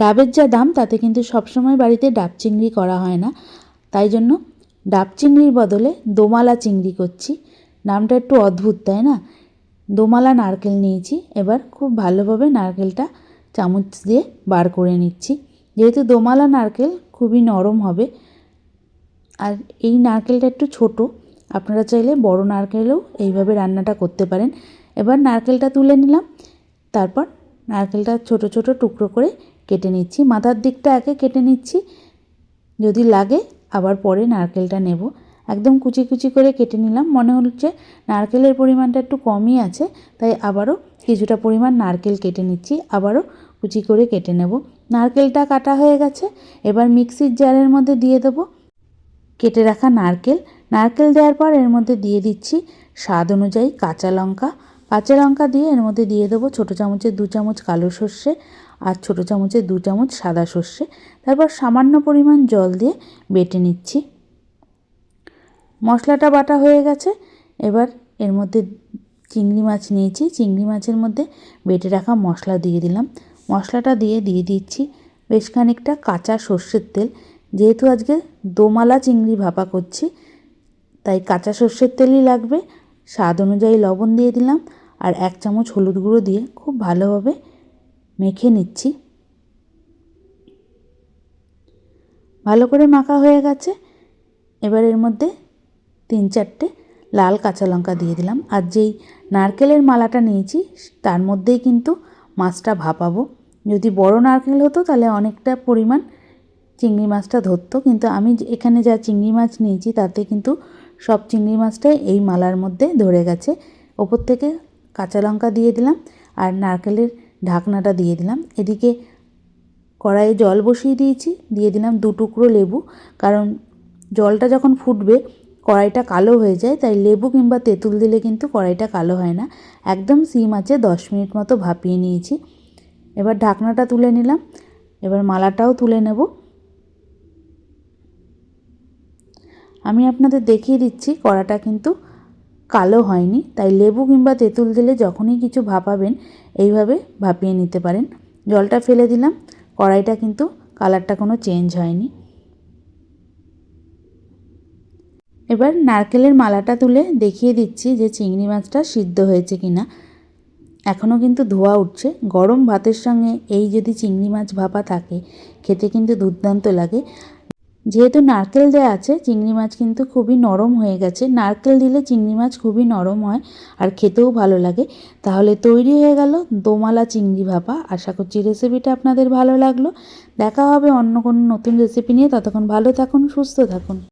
ডাবের যা দাম, তাতে কিন্তু সবসময় বাড়িতে ডাব চিংড়ি করা হয় না। তাই জন্য ডাব চিংড়ির বদলে দোমালা চিংড়ি করছি। নামটা একটু অদ্ভুত, তাই না? দোমালা নারকেল নিয়েছি, এবার খুব ভালোভাবে নারকেলটা চামচ দিয়ে বার করে নিচ্ছি। যেহেতু দোমালা নারকেল খুবই নরম হবে, আর এই নারকেলটা একটু ছোট, আপনারা চাইলে বড় নারকেলেও এইভাবে রান্নাটা করতে পারেন। এবার নারকেলটা তুলে নিলাম, তারপর নারকেলটা ছোট ছোট টুকরো করে কেটে নিচ্ছি। মাথার দিকটা আগে কেটে নিচ্ছি। যদি লাগে আবার পরে নারকেলটা নেব। একদম কুচি কুচি করে কেটে নিলাম। মনে হচ্ছে নারকেলের পরিমাণটা একটু কমই আছে, তাই আবারও কিছুটা পরিমাণ নারকেল কেটে নিচ্ছি। আবারও কুচি করে কেটে নেব। নারকেলটা কাটা হয়ে গেছে। এবার মিক্সির জারের মধ্যে দিয়ে দেবো। কেটে রাখা নারকেল। নারকেল দেওয়ার পর এর মধ্যে দিয়ে দিচ্ছি স্বাদ অনুযায়ী কাঁচা লঙ্কা। কাঁচা লঙ্কা দিয়ে এর মধ্যে দিয়ে দেবো ছোটো চামচের দু চামচ কালো সর্ষে আর ছোটো চামচের দু চামচ সাদা সর্ষে। তারপর সামান্য পরিমাণ জল দিয়ে বেটে নিচ্ছি। মশলাটা বাটা হয়ে গেছে। এবার এর মধ্যে চিংড়ি মাছ নিয়েছি। চিংড়ি মাছের মধ্যে বেটে রাখা মশলা দিয়ে দিলাম। মশলাটা দিয়ে দিয়ে দিচ্ছি বেশ খানিকটা কাঁচা সর্ষের তেল। যেহেতু আজকে দোমালা চিংড়ি ভাপা করছি, তাই কাঁচা সর্ষের তেলই লাগবে। স্বাদ অনুযায়ী লবণ দিয়ে দিলাম। আর এক চামচ হলুদ গুঁড়ো দিয়ে খুব ভালোভাবে মেখে নিচ্ছি। ভালো করে মাখা হয়ে গেছে। এবার এর মধ্যে তিন চারটে লাল কাঁচা লঙ্কা দিয়ে দিলাম। আর যেই নারকেলের মালাটা নিয়েছি, তার মধ্যেই কিন্তু মাছটা ভাপাবো। যদি বড় নারকেল হতো, তাহলে অনেকটা পরিমাণ চিংড়ি মাছটা ধরতো। কিন্তু আমি এখানে যা চিংড়ি মাছ নিয়েছি, তাতে কিন্তু সব চিংড়ি মাছটাই এই মালার মধ্যে ধরে গেছে। ওপর থেকে কাঁচা লঙ্কা দিয়ে দিলাম আর নারকেলের ঢাকনাটা দিয়ে দিলাম। এদিকে কড়াইয়ে জল বসিয়ে দিয়েছি, দিয়ে দিলাম দু টুকরো লেবু। কারণ জলটা যখন ফুটবে, কড়াইটা কালো হয়ে যায়, তাই লেবু কিংবা তেঁতুল দিলে কিন্তু কড়াইটা কালো হয় না। একদম সিম আছে, দশ মিনিট মতো ভাপিয়ে নিয়েছি। এবার ঢাকনাটা তুলে নিলাম, এবার মালাটাও তুলে নেব। আমি আপনাদের দেখিয়ে দিচ্ছি, কড়াটা কিন্তু কালো হয়নি, তাই লেবু কিংবা তেঁতুল দিলে যখনই কিছু ভাপাবেন, এইভাবে ভাপিয়ে নিতে পারেন। জলটা ফেলে দিলাম, কড়াইটা কিন্তু কালারটা কোনো চেঞ্জ হয়নি। এবার নারকেলের মালাটা তুলে দেখিয়ে দিচ্ছি যে চিংড়ি মাছটা সিদ্ধ হয়েছে কি না এখনও কিন্তু ধোয়া উঠছে। গরম ভাতের সঙ্গে এই যদি চিংড়ি মাছ ভাপা থাকে, খেতে কিন্তু দুর্দান্ত লাগে। যেহেতু নারকেল দেওয়া আছে, চিংড়ি মাছ কিন্তু খুবই নরম হয়ে গেছে। নারকেল দিলে চিংড়ি মাছ খুবই নরম হয় আর খেতেও ভালো লাগে। তাহলে তৈরি হয়ে গেল দোমালা চিংড়ি ভাপা। আশা করছি রেসিপিটা আপনাদের ভালো লাগল। দেখা হবে অন্য কোনো নতুন রেসিপি নিয়ে। ততক্ষণ ভালো থাকুন, সুস্থ থাকুন।